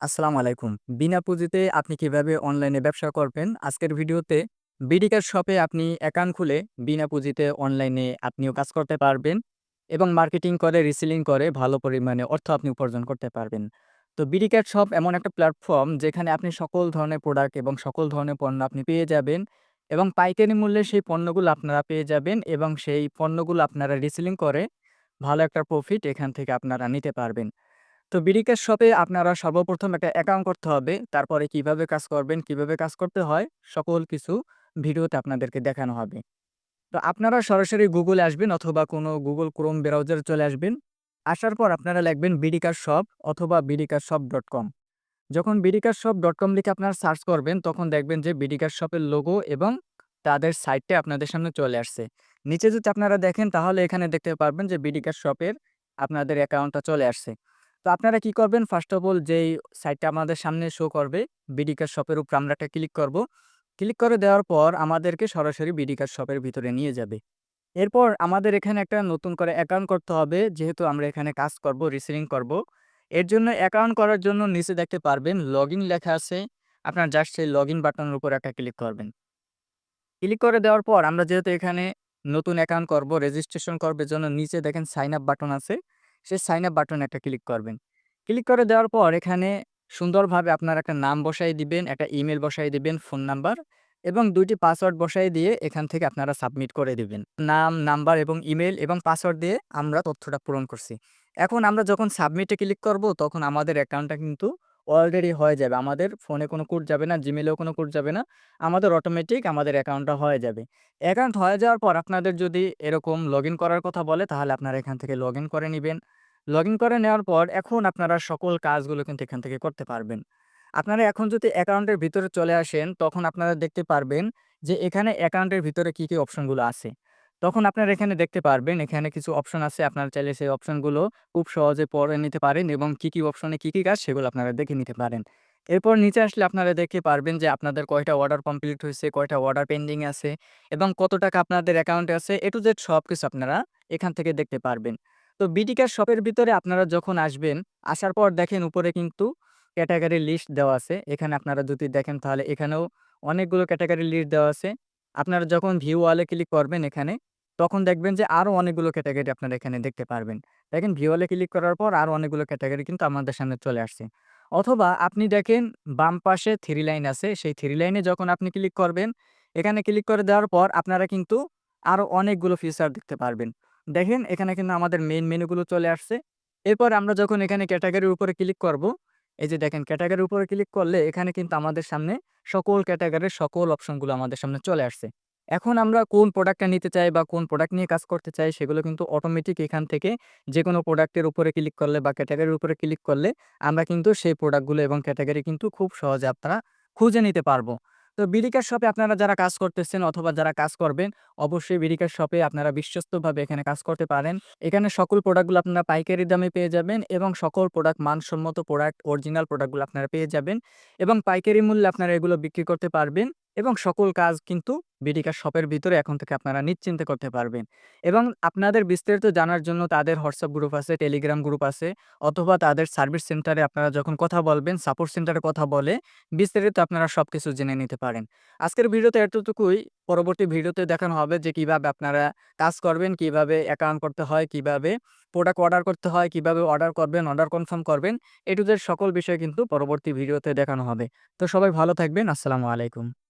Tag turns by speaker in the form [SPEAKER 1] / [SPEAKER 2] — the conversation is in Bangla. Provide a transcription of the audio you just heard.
[SPEAKER 1] আসসালামু আলাইকুম। বিনা পুঁজিতে আপনি কীভাবে অনলাইনে ব্যবসা করবেন? আজকের ভিডিওতে বিডিকার শপে আপনি অ্যাকাউন্ট খুলে বিনা পুঁজিতে অনলাইনে আপনিও কাজ করতে পারবেন এবং মার্কেটিং করে, রিসেলিং করে ভালো পরিমাণে অর্থ আপনি উপার্জন করতে পারবেন। তো বিডিক্যাট শপ এমন একটা প্ল্যাটফর্ম যেখানে আপনি সকল ধরনের প্রোডাক্ট এবং সকল ধরনের পণ্য আপনি পেয়ে যাবেন এবং পাইকারি মূল্যে সেই পণ্যগুলো আপনারা পেয়ে যাবেন এবং সেই পণ্যগুলো আপনারা রিসেলিং করে ভালো একটা প্রফিট এখান থেকে আপনারা নিতে পারবেন। তো বিডি শপে আপনারা সর্বপ্রথম একটা অ্যাকাউন্ট করতে হবে। তারপরে কীভাবে কাজ করবেন, কীভাবে কাজ করতে হয়, সকল কিছু ভিডিওতে আপনাদেরকে দেখানো হবে। তো আপনারা সরাসরি গুগলে আসবেন অথবা কোনো গুগল ক্রোম ব্রাউজারে চলে আসবেন। আসার পর আপনারা লিখবেন বিডিকার শপ অথবা কম যখন বিডিকারশপ.কম লিখে আপনারা সার্চ করবেন তখন দেখবেন যে বিডিকার শপের লোগো এবং তাদের সাইটটা আপনাদের সামনে চলে আসছে। নিচে যদি আপনারা দেখেন তাহলে এখানে দেখতে পারবেন যে বিডিকার শপের আপনাদের অ্যাকাউন্টটা চলে আসছে। তো আপনারা কি করবেন? ফার্স্ট অফ অল যেই সাইটটা আমাদের সামনে শো করবে বিডিকার শপের উপর আমরা একটা ক্লিক করব। ক্লিক করে দেওয়ার পর আমাদেরকে সরাসরি বিডিকার শপের ভিতরে নিয়ে যাবে। এরপর আমাদের এখানে একটা নতুন করে অ্যাকাউন্ট করতে হবে, যেহেতু আমরা এখানে কাজ করব রিসেলিং করব। এর জন্য অ্যাকাউন্ট করার জন্য নিচে দেখতে পারবেন লগ লেখা আছে। আপনার জাস্ট সেই লগ ইন বাটনের উপর একটা ক্লিক করবেন। ক্লিক করে দেওয়ার পর আমরা যেহেতু এখানে নতুন অ্যাকাউন্ট করব রেজিস্ট্রেশন করবে জন্য নিচে দেখেন সাইন আপ বাটন আছে। সে সাইন আপ বাটন একটা ক্লিক করবেন। ক্লিক করে দেওয়ার পর এখানে সুন্দরভাবে আপনার একটা নাম বসাই দিবেন, একটা ইমেল বসাই দিবেন ফোন নাম্বার এবং দুইটি পাসওয়ার্ড বসাই দিয়ে এখান থেকে আপনারা সাবমিট করে দিবেন। নাম নাম্বার এবং ইমেল এবং পাসওয়ার্ড দিয়ে আমরা তথ্যটা পূরণ করছি। এখন আমরা যখন সাবমিটে ক্লিক করব তখন আমাদের অ্যাকাউন্টটা কিন্তু অলরেডি হয়ে যাবে। আমাদের ফোনে কোনো কোড যাবে না জিমেলেও কোনো কোড যাবে না, আমাদের অটোমেটিক আমাদের অ্যাকাউন্টটা হয়ে যাবে। অ্যাকাউন্ট হয়ে যাওয়ার পর আপনাদের যদি এরকম লগ করার কথা বলে, তাহলে আপনারা এখান থেকে লগ করে নেবেন। লগ করে নেওয়ার পর এখন আপনারা সকল কাজগুলো কিন্তু এখান থেকে করতে পারবেন। আপনারা এখন যদি অ্যাকাউন্টের ভিতরে চলে আসেন, তখন আপনারা দেখতে পারবেন যে এখানে অ্যাকাউন্টের ভিতরে কী কী অপশনগুলো আছে। তখন আপনারা এখানে দেখতে পারবেন, এখানে কিছু অপশন আছে। আপনারা চাইলে সেই অপশনগুলো খুব সহজে পড়ে নিতে পারেন এবং কি কি অপশনে কী কী কাজ সেগুলো আপনারা দেখে নিতে পারেন। এরপর নিচে আসলে আপনারা দেখতে পারবেন যে আপনাদের কয়টা অর্ডার কমপ্লিট হয়েছে, কয়টা অর্ডার পেন্ডিং আছে এবং কত টাকা আপনাদের অ্যাকাউন্টে আছে। এ টু জেড সব কিছু আপনারা এখান থেকে দেখতে পারবেন। তো বিডিকার শপের ভিতরে আপনারা যখন আসবেন, আসার পর দেখেন উপরে কিন্তু ক্যাটাগরি লিস্ট দেওয়া আছে। এখানে আপনারা যদি দেখেন তাহলে এখানেও অনেকগুলো ক্যাটাগরি লিস্ট দেওয়া আছে। আপনারা যখন ভিউ ওয়ালে ক্লিক করবেন এখানে তখন দেখবেন যে আরও অনেকগুলো ক্যাটাগরি আপনারা এখানে দেখতে পারবেন। দেখেন ভিউ ওয়ালে ক্লিক করার পর আরও অনেকগুলো ক্যাটাগরি কিন্তু আমাদের সামনে চলে আসছে। অথবা আপনি দেখেন বাম পাশে থ্রি লাইন আছে, সেই থ্রি লাইনে যখন আপনি ক্লিক করবেন, এখানে ক্লিক করে দেওয়ার পর আপনারা কিন্তু আরও অনেকগুলো ফিচার দেখতে পারবেন। দেখেন এখানে কিন্তু আমাদের মেইন মেনুগুলো চলে আসছে। এরপর আমরা যখন এখানে ক্যাটাগরির উপরে ক্লিক করব, এই যে দেখেন ক্যাটাগরির উপরে ক্লিক করলে এখানে কিন্তু আমাদের সামনে সকল ক্যাটাগরির সকল অপশনগুলো আমাদের সামনে চলে আসছে। এখন আমরা কোন প্রোডাক্টটা নিতে চাই বা কোন প্রোডাক্ট নিয়ে কাজ করতে চাই সেগুলো কিন্তু অটোমেটিক এখান থেকে যে কোনো প্রোডাক্টের উপরে ক্লিক করলে বা ক্যাটাগরির উপরে ক্লিক করলে আমরা কিন্তু সেই প্রোডাক্টগুলো এবং ক্যাটাগরি কিন্তু খুব সহজে আপনারা খুঁজে নিতে পারব। তো বিডিকার শপে আপনারা যারা কাজ করতেছেন অথবা যারা কাজ করবেন, অবশ্যই বিডিকার শপে আপনারা বিশ্বস্তভাবে এখানে কাজ করতে পারেন। এখানে সকল প্রোডাক্টগুলো আপনারা পাইকারি দামে পেয়ে যাবেন এবং সকল প্রোডাক্ট মানসম্মত প্রোডাক্ট অরিজিনাল প্রোডাক্টগুলো আপনারা পেয়ে যাবেন এবং পাইকারি মূল্যে আপনারা এগুলো বিক্রি করতে পারবেন। এবং সকল কাজ কিন্তু বিডিকার শপের ভিতরে এখন থেকে আপনারা নিশ্চিন্তে করতে পারবেন। এবং আপনাদের বিস্তারিত জানার জন্য তাদের হোয়াটসঅ্যাপ গ্রুপ আছে টেলিগ্রাম গ্রুপ আছে, অথবা তাদের সার্ভিস সেন্টারে আপনারা যখন কথা বলবেন সাপোর্ট সেন্টারে কথা বলে বিস্তারিত আপনারা সব কিছু জেনে নিতে পারেন। আজকের ভিডিওতে এতটুকুই। পরবর্তী ভিডিওতে দেখানো হবে যে কীভাবে আপনারা কাজ করবেন, কীভাবে অ্যাকাউন্ট করতে হয়, কীভাবে প্রোডাক্ট অর্ডার করতে হয়, কীভাবে অর্ডার করবেন অর্ডার কনফার্ম করবেন এটুদের সকল বিষয় কিন্তু পরবর্তী ভিডিওতে দেখানো হবে। তো সবাই ভালো থাকবেন। আসসালামু আলাইকুম।